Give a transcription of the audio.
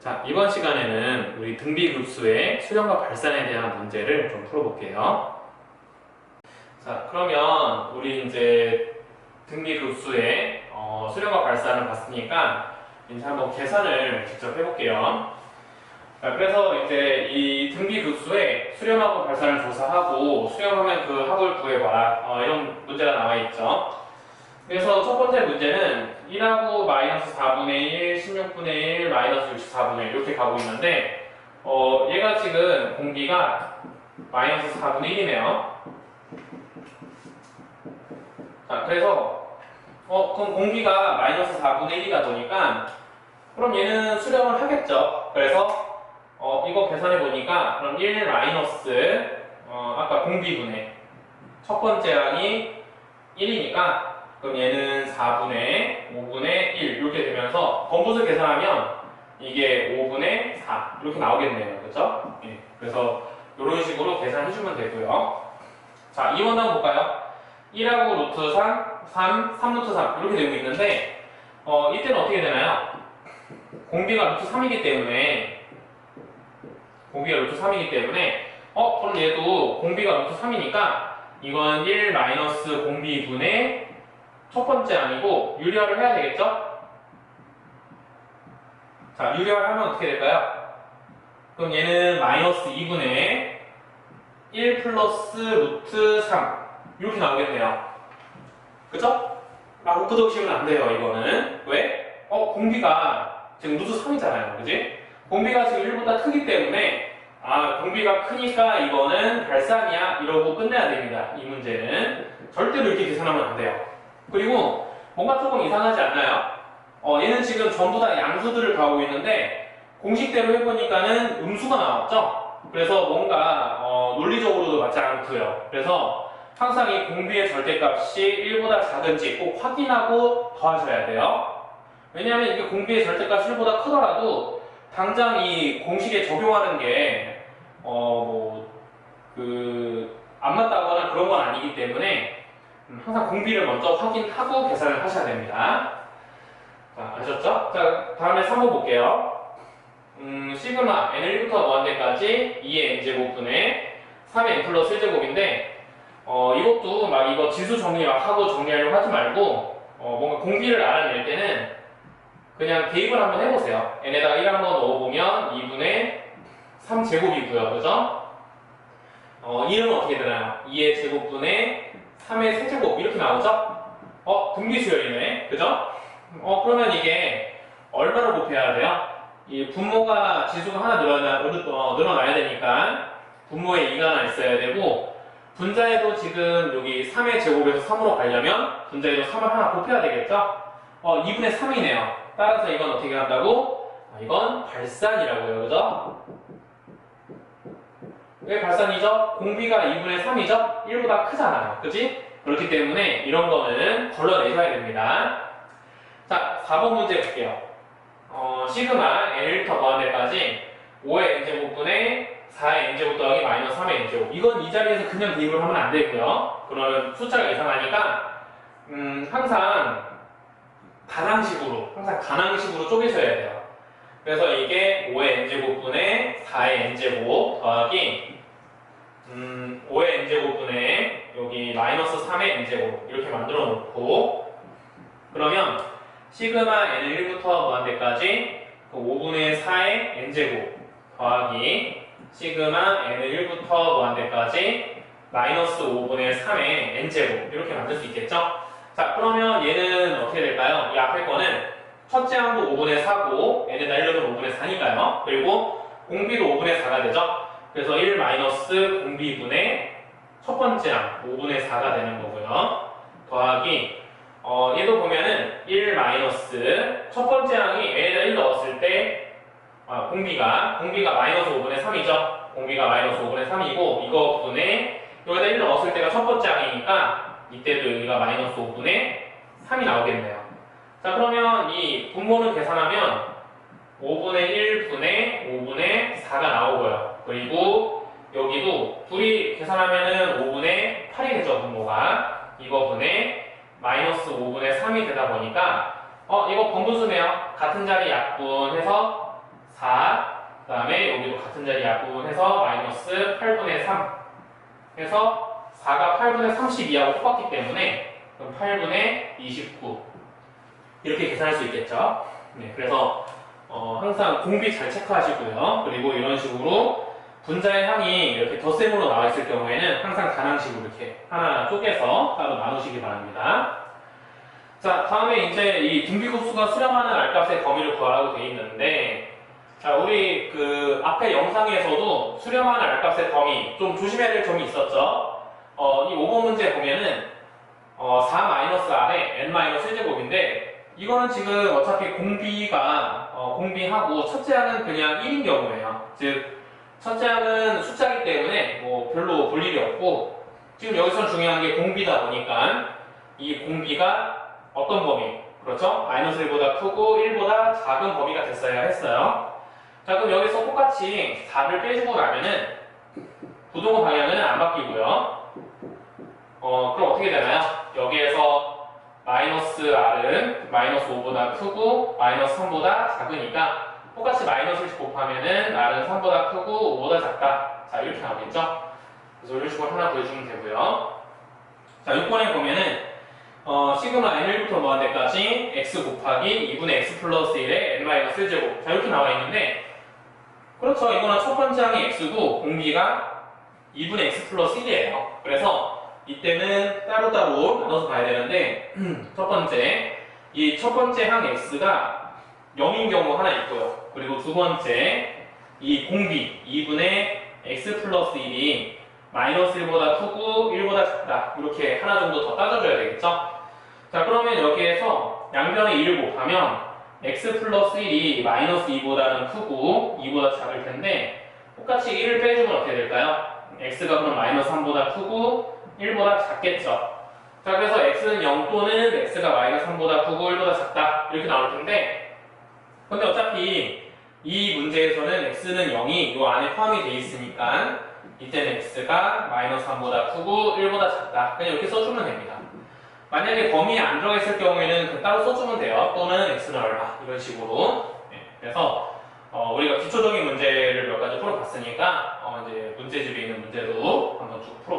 자, 이번 시간에는 우리 등비급수의 수렴과 발산에 대한 문제를 좀 풀어볼게요. 자, 그러면 우리 이제 등비급수의 어, 수렴과 발산을 봤으니까 이제 한번 계산을 직접 해볼게요. 자, 그래서 이제 이 등비급수의 수렴하고 발산을 조사하고 수렴하면 그 합을 구해봐라 어, 이런 문제가 나와 있죠. 그래서 첫 번째 문제는 1하고 마이너스 4분의 1, 16분의 1, 마이너스 64분의 1 이렇게 가고 있는데 어, 얘가 지금 공비가 마이너스 4분의 1이네요. 자, 그래서 어, 그럼 공비가 마이너스 4분의 1이다 보니까 그럼 얘는 수렴을 하겠죠. 그래서 어, 이거 계산해 보니까 그럼 1 마이너스 어, 아까 공비분의 첫 번째 항이 1이니까 그럼 얘는 4분의 5분의 1 이렇게 되면서 범부수 계산하면 이게 5분의 4 이렇게 나오겠네요. 그렇죠? 예. 그래서 이런 식으로 계산해 주면 되고요. 자, 2번 한번 볼까요? 1하고 루트 3, 3, 3 루트 3 이렇게 되고 있는데 어, 이때는 어떻게 되나요? 공비가 루트 3이기 때문에 공비가 루트 3이기 때문에 어, 그럼 얘도 공비가 루트 3이니까 이건 1 마이너스 공비분의 첫 번째 아니고 유리화를 해야 되겠죠? 자, 유리화를 하면 어떻게 될까요? 그럼 얘는 마이너스 2분의 1 플러스 루트 3 이렇게 나오겠네요. 그죠? 막 루트 적시면 안 돼요, 이거는. 왜? 어, 공비가 지금 루트 3이잖아요. 그지? 공비가 지금 1보다 크기 때문에 아, 공비가 크니까 이거는 발산이야 이러고 끝내야 됩니다. 이 문제는 절대로 이렇게 계산하면 안 돼요. 그리고 뭔가 조금 이상하지 않나요? 어, 얘는 지금 전부 다 양수들을 가고 있는데 공식대로 해보니까는 음수가 나왔죠? 그래서 뭔가 어, 논리적으로도 맞지 않고요. 그래서 항상 이 공비의 절대값이 1보다 작은지 꼭 확인하고 더하셔야 돼요. 왜냐하면 이게 공비의 절대값이 1보다 크더라도 당장 이 공식에 적용하는 게 어, 뭐, 안 맞다거나 그런 건 아니기 때문에 음, 항상 공비를 먼저 확인하고 계산을 하셔야 됩니다. 자, 아셨죠? 자, 다음에 3번 볼게요. 음, 시그마 n1부터 무한대까지 2의 n제곱분의 3의 n 플러스 1제곱인데 어, 이것도 막 이거 지수 정리 막 하고 정리하려고 하지 말고 어, 뭔가 공비를 알아낼 때는 그냥 대입을 한번 해보세요. n에다가 1 한번 넣어보면 2분의 3제곱이고요. 그죠? 어, 1은 어떻게 되나요? 2의 제곱분의 3의 세제곱 이렇게 나오죠? 어, 등비수열이네. 그죠? 어, 그러면 이게 얼마로 곱해야 돼요? 이 분모가 지수가 하나 늘어나, 어, 늘어나야 되니까 분모에 2가 하나 있어야 되고 분자에도 지금 여기 3의 제곱에서 3으로 가려면 분자에도 3을 하나 곱해야 되겠죠? 어, 2분의 3이네요. 따라서 이건 어떻게 한다고? 아, 이건 발산이라고요. 그죠? 왜 발산이죠? 공비가 2분의 3이죠? 1보다 크잖아요. 그지? 그렇기 때문에 이런 거는 걸러내셔야 됩니다. 자, 4번 문제 볼게요. 어, 시그마 n부터 무한대까지 5의 n제곱분의 4의 n제곱 더하기 마이너스 3의 n제곱. 이건 이 자리에서 그냥 대입을 하면 안 되고요. 그러면 숫자가 이상하니까 음, 항상 가낭식으로, 항상 가낭식으로 쪼개셔야 돼요. 그래서 이게 5의 n제곱분의 4의 n제곱 더하기 음, 5의 n제곱분의 여기 마이너스 3의 n제곱 이렇게 만들어 놓고 그러면 시그마 n1부터 무한대까지 그 5분의 4의 n제곱 더하기 시그마 n1부터 무한대까지 마이너스 5분의 3의 n제곱 이렇게 만들 수 있겠죠? 자 그러면 얘는 어떻게 될까요? 이 앞에 거는 첫째 항도 5분의 4고 n에다 1넣으면 5분의 4니까요. 그리고 공비도 5분의 4가 되죠. 그래서 1 마이너스 공비분의 첫 번째 항 5분의 4가 되는 거고요. 더하기 어, 얘도 보면은 1 마이너스 첫 번째 항이 n에다 1 넣었을 때 아, 공비가 공비가 마이너스 5분의 3이죠. 공비가 마이너스 5분의 3이고 이거 분의 여기다 1 넣었을 때가 첫 번째 항이니까 이때도 여기가 마이너스 5분의 3이 나오겠네요. 자 그러면 이 분모는 계산하면 5분의 1분의 5분의 4가 나오고요. 그리고 여기도 둘이 계산하면은 5분의 8이 되죠, 분모가. 이거 분의 마이너스 5분의 3이 되다 보니까 어, 이거 번분수네요. 같은 자리 약분해서 4 같은 자리 약분해서 마이너스 8분의 3 해서 4가 8분의 32하고 똑같기 때문에 그럼 8분의 29 이렇게 계산할 수 있겠죠. 네, 그래서 어, 항상 공비 잘 체크하시고요. 그리고 이런 식으로 분자의 항이 이렇게 덧셈으로 나와 있을 경우에는 항상 단항식으로 이렇게 하나 쪼개서 따로 나누시기 바랍니다. 자, 다음에 이제 이 등비급수가 수렴하는 R값의 범위를 구하라고 되어 있는데 자, 우리 그 앞에 영상에서도 수렴하는 R값의 범위 좀 조심해야 될 점이 있었죠. 어, 이 5번 문제 보면은 어, 4-R에 N-1제곱인데 이거는 지금 어차피 공비가 어, 공비하고 첫째 항은 그냥 1인 경우예요. 즉 첫째 항은 숫자이기 때문에 뭐 별로 볼 일이 없고 지금 여기서 중요한 게 공비다 보니까 이 공비가 어떤 범위? 그렇죠? 마이너스 1보다 크고 1보다 작은 범위가 됐어야 했어요. 자 그럼 여기서 똑같이 4를 빼주고 나면은 부동호 방향은 안 바뀌고요. 어 그럼 어떻게 되나요? 여기에서 마이너스 r은 마이너스 5보다 크고 마이너스 3보다 작으니까 똑같이 마이너스를 곱하면은 r은 3보다 크고 5보다 작다. 자 이렇게 나오겠죠? 그래서 이런 식으로 하나 보여주면 되고요. 자 6번에 보면은 어, 시그마 n1부터 무한대까지 x 곱하기 2분의 x 플러스 1의 n-1제곱 자 이렇게 나와 있는데 그렇죠 이거는 첫 번째 항이 x고 공비가 2분의 x 플러스 1이에요 그래서 이때는 따로따로 나눠서 봐야 되는데 첫 번째 이 첫 번째 항 x가 0인 경우 하나 있고요 그리고 두 번째 이 공비 2분의 x 플러스 1이 마이너스 1보다 크고 1보다 작다. 이렇게 하나 정도 더 따져줘야 되겠죠? 자 그러면 여기에서 양변에 2를 곱하면 x 플러스 1이 마이너스 2보다는 크고 2보다 작을 텐데 똑같이 1을 빼주면 어떻게 될까요? x가 그럼 마이너스 3보다 크고 1보다 작겠죠? 자 그래서 x는 0 또는 x가 마이너스 3보다 크고 1보다 작다. 이렇게 나올 텐데 근데 어차피 이 문제에서는 x는 0이 이 안에 포함이 돼 있으니까 이때는 x가 마이너스 3보다 크고 1보다 작다 그냥 이렇게 써주면 됩니다 만약에 범위에 안 들어가 있을 경우에는 그 따로 써주면 돼요. 또는 x는 얼마 이런 식으로. 예, 그래서 어, 우리가 기초적인 문제를 몇 가지 풀어봤으니까 어, 이제 문제집에 있는 문제도 한번 쭉 풀어.